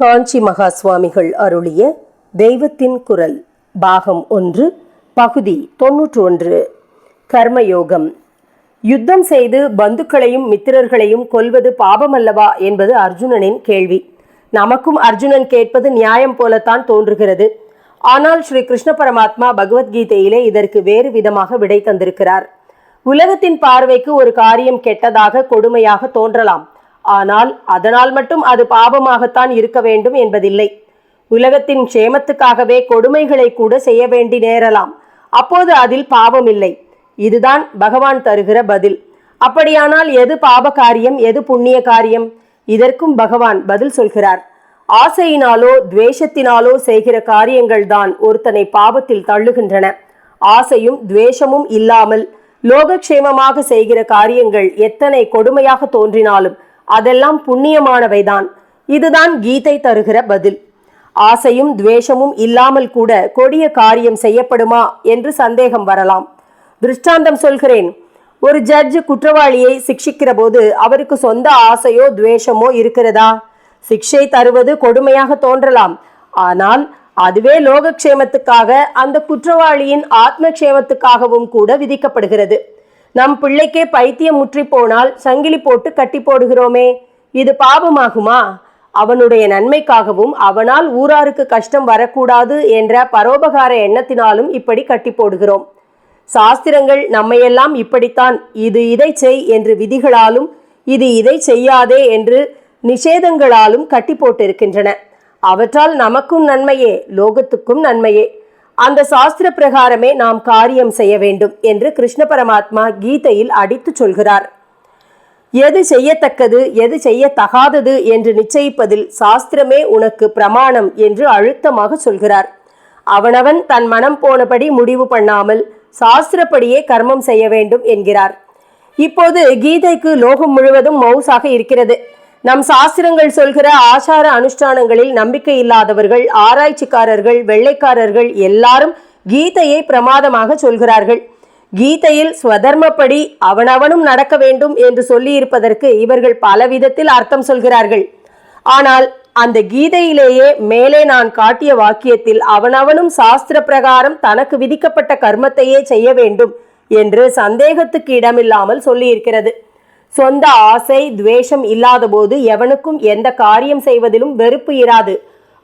காஞ்சி மகா சுவாமிகள் அருளிய தெய்வத்தின் குரல் பாகம் ஒன்று பகுதி தொன்னூற்று ஒன்று. கர்மயோகம். யுத்தம் செய்து பந்துக்களையும் மித்திரர்களையும் கொல்வது பாபமல்லவா என்பது அர்ஜுனனின் கேள்வி. நமக்கும் அர்ஜுனன் கேட்பது நியாயம் போலத்தான் தோன்றுகிறது. ஆனால் ஸ்ரீ கிருஷ்ண பரமாத்மா பகவத்கீதையிலே இதற்கு வேறு விதமாக விடை தந்திருக்கிறார். உலகத்தின் பார்வைக்கு ஒரு காரியம் கெட்டதாக கொடுமையாக தோன்றலாம். ஆனால் அதனால் மட்டும் அது பாபமாகத்தான் இருக்க வேண்டும் என்பதில்லை. உலகத்தின் க்ஷேமத்துக்காகவே கொடுமைகளை கூட செய்ய வேண்டி நேரலாம். அப்போது அதில் பாவம் இல்லை இதுதான் பகவான் தருகிற பதில். அப்படியானால் எது பாப காரியம் எது புண்ணிய காரியம்? இதற்கும் பகவான் பதில் சொல்கிறார். ஆசையினாலோ துவேஷத்தினாலோ செய்கிற காரியங்கள் தான் ஒருத்தனை பாபத்தில் தள்ளுகின்றன. ஆசையும் துவேஷமும் இல்லாமல் லோகக்ஷேமமாக செய்கிற காரியங்கள் எத்தனை கொடுமையாக தோன்றினாலும் அதெல்லாம் புண்ணியமானவைதான். இதுதான் கீதை தருகிற பதில். ஆசையும் துவேஷமும் இல்லாமல் கூட கொடிய காரியம் செய்யப்படுமா என்று சந்தேகம் வரலாம். திருஷ்டாந்தம் சொல்கிறேன். ஒரு ஜட்ஜ் குற்றவாளியை சிக்ஷிக்கிற போது அவருக்கு சொந்த ஆசையோ துவேஷமோ இருக்கிறதா? சிக்ஷை தருவது கொடுமையாக தோன்றலாம். ஆனால் அதுவே லோகக்ஷேமத்துக்காக அந்த குற்றவாளியின் ஆத்மக்ஷேமத்துக்காகவும் கூட விதிக்கப்படுகிறது. நம் பிள்ளைக்கே பைத்தியம் முற்றி போனால் சங்கிலி போட்டு கட்டி போடுகிறோமே. இது பாபமாகுமா அவனுடைய நன்மைக்காகவும் அவனால் ஊராருக்கு கஷ்டம் வரக்கூடாது என்ற பரோபகார எண்ணத்தினாலும் இப்படி கட்டி போடுகிறோம். சாஸ்திரங்கள் நம்மையெல்லாம் இப்படித்தான். இது இதை செய் என்று விதிகளாலும் இது இதை செய்யாதே என்று நிஷேதங்களாலும் கட்டி போட்டிருக்கின்றன. அவற்றால் நமக்கும் நன்மையே லோகத்துக்கும் நன்மையே. அந்த சாஸ்திர பிரகாரமே நாம் காரியம் செய்ய வேண்டும் என்று கிருஷ்ண பரமாத்மா கீதையில் அடித்து சொல்கிறார். எது செய்யத்தக்கது எது செய்யத்தகாதது என்று நிச்சயிப்பதில் சாஸ்திரமே உனக்கு பிரமாணம் என்று அழுத்தமாக சொல்கிறார். அவனவன் தன் மனம் போனபடி முடிவு பண்ணாமல் சாஸ்திரப்படியே கர்மம் செய்ய வேண்டும் என்கிறார். இப்போது கீதைக்கு லோகம் முழுவதும் மவுசாக இருக்கிறது. நம் சாஸ்திரங்கள் சொல்கிற ஆச்சார அனுஷ்டானங்களில் நம்பிக்கை இல்லாதவர்கள் ஆராய்ச்சிக்காரர்கள் வெள்ளைக்காரர்கள் எல்லாரும் கீதையை பிரமாதமாக சொல்கிறார்கள். கீதையில் ஸ்வதர்மப்படி அவனவனும் நடக்க வேண்டும் என்று சொல்லியிருப்பதற்கு இவர்கள் பலவிதத்தில் அர்த்தம் சொல்கிறார்கள். ஆனால் அந்த கீதையிலேயே மேலே நான் காட்டிய வாக்கியத்தில் அவனவனும் சாஸ்திர பிரகாரம் தனக்கு விதிக்கப்பட்ட கர்மத்தையே செய்ய வேண்டும் என்று சந்தேகத்துக்கு இடமில்லாமல் சொல்லியிருக்கிறது. சொந்த ஆசை துவேஷம் இல்லாதபோது எவனுக்கும் எந்த காரியம் செய்வதிலும் வெறுப்பு இராது.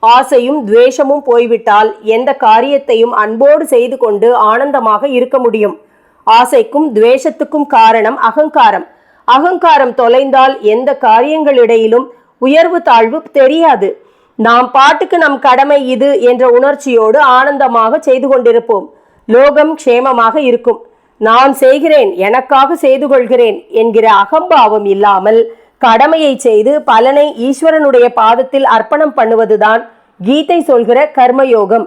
ஆசையும் துவேஷமும் போய்விட்டால் எந்த காரியத்தையும் அன்போடு செய்து கொண்டு ஆனந்தமாக இருக்க முடியும். ஆசைக்கும் துவேஷத்துக்கும் காரணம் அகங்காரம். அகங்காரம் தொலைந்தால் எந்த காரியங்களிடையிலும் உயர்வு தாழ்வு தெரியாது. நாம் பாட்டுக்கு நம் கடமை இது என்ற உணர்ச்சியோடு ஆனந்தமாக செய்து கொண்டிருப்போம். லோகம் க்ஷேமமாக இருக்கும். நான் செய்கிறேன் எனக்காக செய்து கொள்கிறேன் என்கிற அகம்பாவம் இல்லாமல் கடமையை செய்து பலனை ஈஸ்வரனுடைய பாதத்தில் அர்ப்பணம் பண்ணுவதுதான் கீதை சொல்கிற கர்மயோகம்.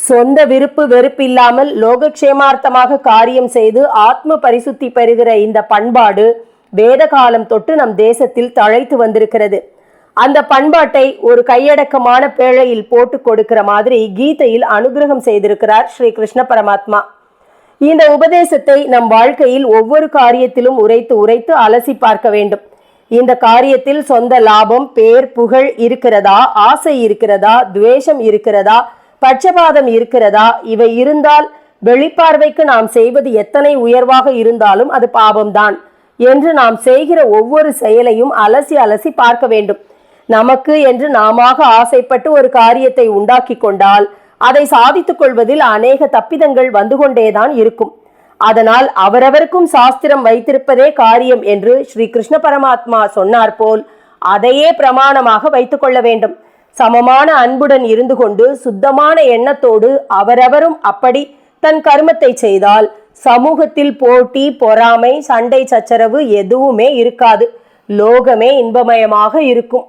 சொந்த விருப்பு வெறுப்பில்லாமல் லோகக்ஷேமார்த்தமாக காரியம் செய்து ஆத்ம பரிசுத்தி பெறுகிற இந்த பண்பாடு வேத காலம் தொட்டு நம் தேசத்தில் தழைத்து வந்திருக்கிறது. அந்த பண்பாட்டை ஒரு கையடக்கமான பேழையில் போட்டு கொடுக்கிற மாதிரி கீதையில் அனுகிரகம் செய்திருக்கிறார் ஸ்ரீ கிருஷ்ண பரமாத்மா. இந்த உபதேசத்தை நம் வாழ்க்கையில் ஒவ்வொரு காரியத்திலும் உரைத்து உரைத்து அலசி பார்க்க வேண்டும். இந்த காரியத்தில் சொந்த லாபம் பேர் புகழ் இருக்கிறதா? ஆசை இருக்கிறதா? துவேஷம் இருக்கிறதா? பட்சபாதம் இருக்கிறதா? இவை இருந்தால் வெளிப்பார்வைக்கு நாம் செய்வது எத்தனை உயர்வாக இருந்தாலும் அது பாவம்தான். என்று நாம் செய்கிற ஒவ்வொரு செயலையும் அலசி அலசி பார்க்க வேண்டும். நமக்கு என்று நாம ஆசைப்பட்டு ஒரு காரியத்தை உண்டாக்கி கொண்டால் அதை சாதித்துக் கொள்வதில் அநேக தப்பிதங்கள் வந்து கொண்டேதான் இருக்கும். அதனால் அவரவருக்கும் சாஸ்திரம் வைத்திருப்பதே காரியம் என்று ஸ்ரீ கிருஷ்ண பரமாத்மா சொன்னார் போல் அதையே பிரமாணமாக வைத்துக் கொள்ள வேண்டும். சமமான அன்புடன் இருந்து கொண்டு சுத்தமான எண்ணத்தோடு அவரவரும் அப்படி தன் கர்மத்தை செய்தால் சமூகத்தில் போட்டி பொறாமை சண்டை சச்சரவு எதுவுமே இருக்காது. லோகமே இன்பமயமாக இருக்கும்.